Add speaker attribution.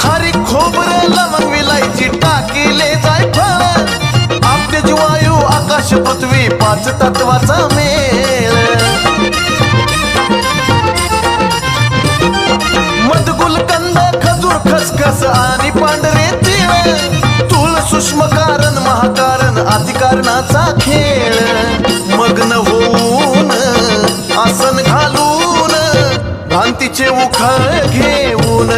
Speaker 1: खारी विलायची टाकीले आकाश पृथ्वी पाच मेळ. खजूर खसखस आणि कारण महाकारण अधिकारणाचा खेळ. मग्न होऊन आसन घालून भांतीचे उखळ घेऊन.